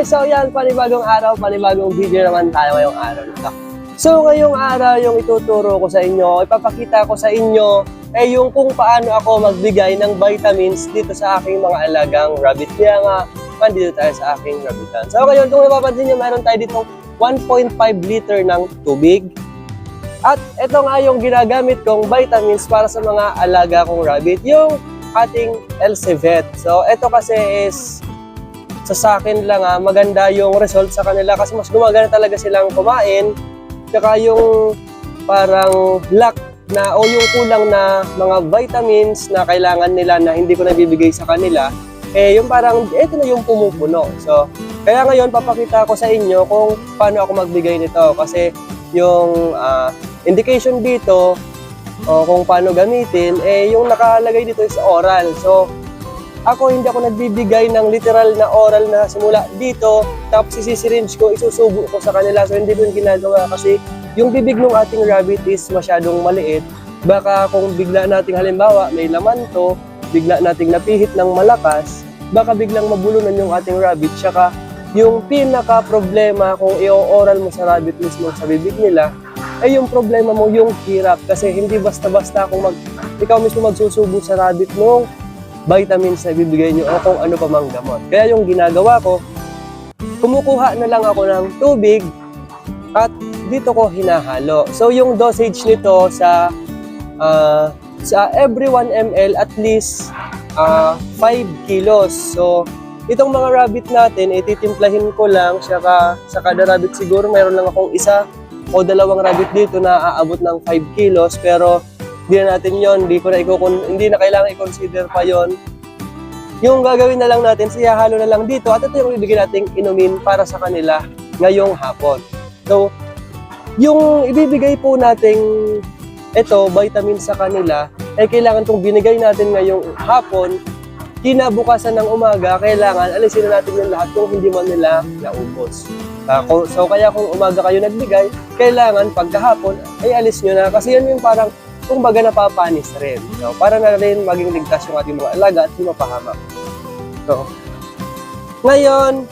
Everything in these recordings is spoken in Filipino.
guys, so yan, panibagong araw, panibagong video naman tayo ngayong araw nito. So ngayong araw, yung ituturo ko sa inyo, ipapakita ko sa inyo, eh yung kung paano ako magbigay ng vitamins dito sa aking mga alagang rabbit. Kaya nga, nandito tayo sa aking rabbitan. So ngayon, kung napapansin nyo, meron tayo dito 1.5 liter ng tubig. At ito nga yung ginagamit kong vitamins para sa mga alaga kong rabbit, yung ating Elsevet. So ito kasi is sa sa akin lang ah, maganda yung result sa kanila kasi mas gumagana talaga silang kumain. Tsaka yung parang lack na o yung kulang na mga vitamins na kailangan nila na hindi ko nabibigay sa kanila, eh yung parang ito na yung pumupuno. So, kaya ngayon papakita ko sa inyo kung paano ako magbigay nito kasi yung ah, indication dito o kung paano gamitin, eh yung nakalagay dito is oral. So, ako hindi ako nagbibigay ng literal na oral na simula dito, tapos isi-syringe ko, isusubo ko sa kanila. So hindi ko yung ginagawa kasi yung bibig ng ating rabbit is masyadong maliit. Baka kung bigla nating halimbawa may laman to, bigla nating napihit ng malakas, baka biglang mabulunan yung ating rabbit. Tsaka yung pinaka problema kung i-oral mo sa rabbit mismo sa bibig nila, ay yung problema mo yung hirap kasi hindi basta-basta kung mag, ikaw mismo magsusubo sa rabbit mo vitamins na bibigay nyo o kung ano pa mang gamot. Kaya yung ginagawa ko, kumukuha na lang ako ng tubig at dito ko hinahalo. So yung dosage nito sa ah, sa every 1 ml at least ah, 5 kilos. So itong mga rabbit natin, ititimplahin ko lang saka sa kada rabbit siguro mayroon lang akong isa o dalawang rabbit dito na aabot ng 5 kilos pero hindi na natin yon hindi ko na ikukun, hindi na kailangan i-consider pa yon yung gagawin na lang natin, siyahalo na lang dito. At ito yung ibigay nating inumin para sa kanila ngayong hapon. So, yung ibibigay po nating ito, vitamin sa kanila, ay kailangan itong binigay natin ngayong hapon, kinabukasan ng umaga, kailangan alisin na natin yung lahat kung hindi man nila naubos. Kung- so, kaya kung umaga kayo nagbigay, kailangan pagkahapon, ay alis nyo na. Kasi yan yung parang kung baga napapanis rin. So, para na rin maging ligtas yung ating mga alaga at mapahamak. So, ngayon,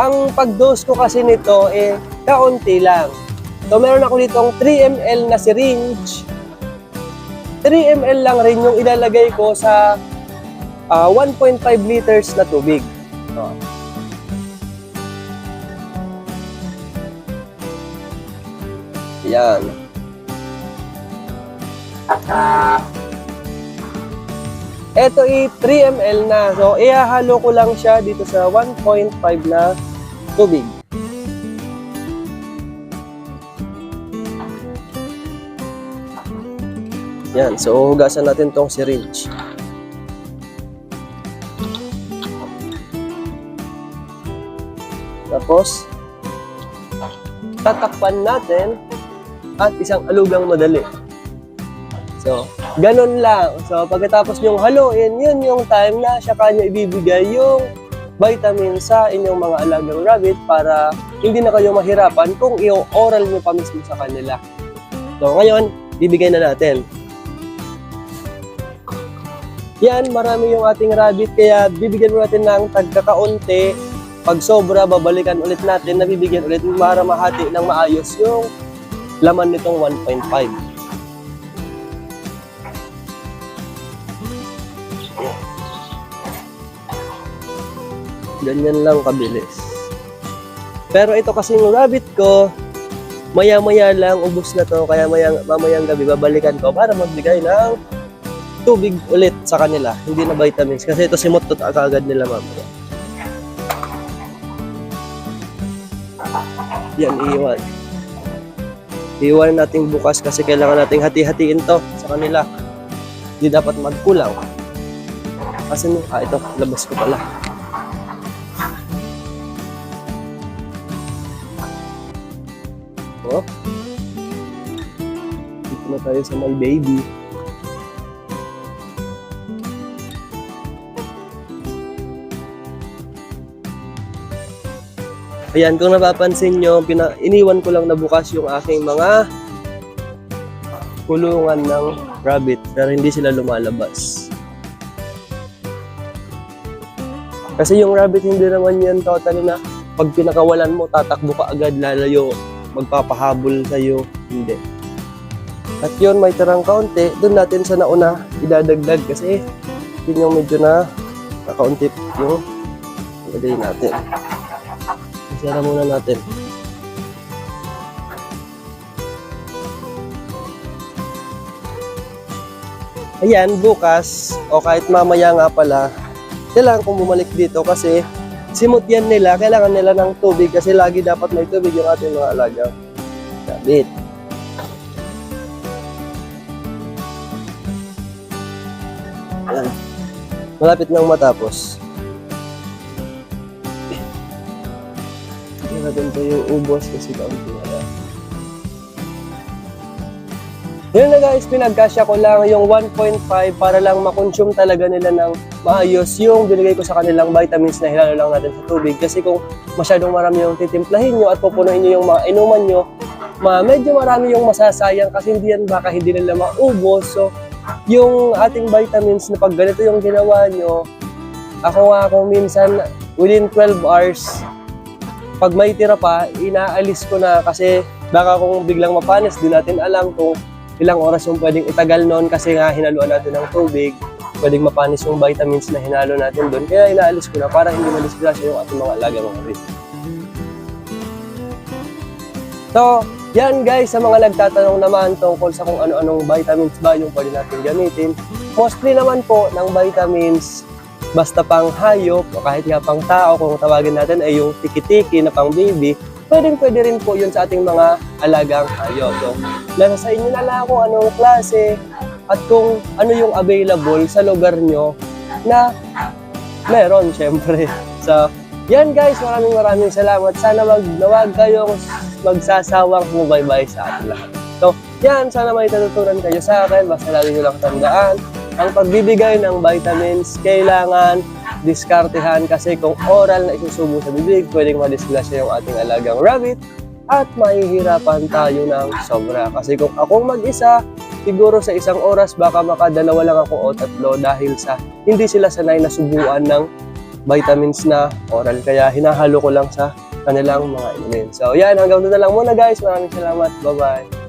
ang pag-dose ko kasi nito eh kaunti lang. So, meron ako ditong 3 ml na syringe. 3 ml lang rin yung ilalagay ko sa ah, 1.5 liters na tubig. So, yan. Ito i 3 ml na. So, ihahalo ko lang siya dito sa 1.5 na tubig. Yan. So, hugasan natin tong syringe. Tapos, tatakpan natin at isang alugang madali. So, ganun lang. So, pagkatapos nyong haluin, yun yung time na siya kanya ibibigay yung vitamin sa inyong mga alagang rabbit para hindi na kayo mahirapan kung i-oral nyo pa mismo sa kanila. So, ngayon, bibigay na natin. Yan, marami yung ating rabbit, kaya bibigyan mo natin ng tagkakaunti. Pag sobra, babalikan ulit natin, nabibigyan ulit para mahati ng maayos yung laman nitong 1.5. Ganyan lang kabilis. Pero ito kasing rabbit ko, maya-maya lang ubos na to, kaya mayang, mamayang gabi babalikan ko para magbigay ng tubig ulit sa kanila, hindi na vitamins. Kasi ito simot to agad nila mamaya. Yan, iiwan. Iiwan natin bukas kasi kailangan nating hati-hatiin to sa kanila. Hindi dapat magkulang. Kasi, ah, ito, labas ko pala. Oh. Dito na tayo sa my baby. Ayan, kung napapansin nyo, pina, iniwan ko lang na bukas yung aking mga kulungan ng rabbit pero hindi sila lumalabas. Kasi yung rabbit hindi naman yan totally na pag pinakawalan mo, tatakbo ka agad, lalayo, magpapahabol sa'yo. Hindi. At yun, may tirang kaunti. Doon natin sa nauna idadagdag kasi yun yung medyo na kakaunti yung ilagay natin. Isara muna natin. Ayan, bukas, o kahit mamaya nga pala, kailangan kong bumalik dito kasi simot yan nila, kailangan nila ng tubig kasi lagi dapat may tubig yung ating mga alaga. Sabit. Malapit nang matapos. Hindi natin to yung ubos kasi kaunti na Yun na guys, pinagkasya ko lang yung 1.5 para lang makonsume talaga nila ng maayos yung binigay ko sa kanilang vitamins na hilalo lang natin sa tubig. Kasi kung masyadong marami yung titimplahin nyo at pupunuin nyo yung mga inuman nyo, ma medyo marami yung masasayang kasi hindi yan baka hindi nila maubos. So, yung ating vitamins na pag ganito yung ginawa nyo, ako nga kung minsan within 12 hours, pag may tira pa, inaalis ko na kasi baka kung biglang mapanis, di natin alam kung ilang oras yung pwedeng itagal noon kasi nga hinaluan natin ng tubig, pwedeng mapanis yung vitamins na hinalo natin doon. Kaya inaalis ko na para hindi madisgrasya yung ating mga alaga mga rin. So, yan guys, sa mga nagtatanong naman tungkol sa kung ano-anong vitamins ba yung pwede natin gamitin. Mostly naman po ng vitamins basta pang hayop o kahit nga pang tao kung tawagin natin ay yung tiki-tiki na pang baby, pwedeng pwede rin po yun sa ating mga alagang hayop. So, nasa sa inyo na lang kung anong klase at kung ano yung available sa lugar nyo na meron syempre. So, yan guys, maraming maraming salamat. Sana wag nawag kayong magsasawang bumabay sa atin lahat. So, yan, sana may natutunan kayo sa akin. Basta lagi nyo lang tandaan, ang pagbibigay ng vitamins, kailangan diskartehan kasi kung oral na isusubo sa bibig, pwedeng madisgrasya yung ating alagang rabbit at mahihirapan tayo ng sobra. Kasi kung akong mag-isa, siguro sa isang oras baka makadalawa lang ako o tatlo dahil sa hindi sila sanay na subuan ng vitamins na oral. Kaya hinahalo ko lang sa kanilang mga inumin. So yan, hanggang doon na lang muna guys. Maraming salamat. Bye-bye.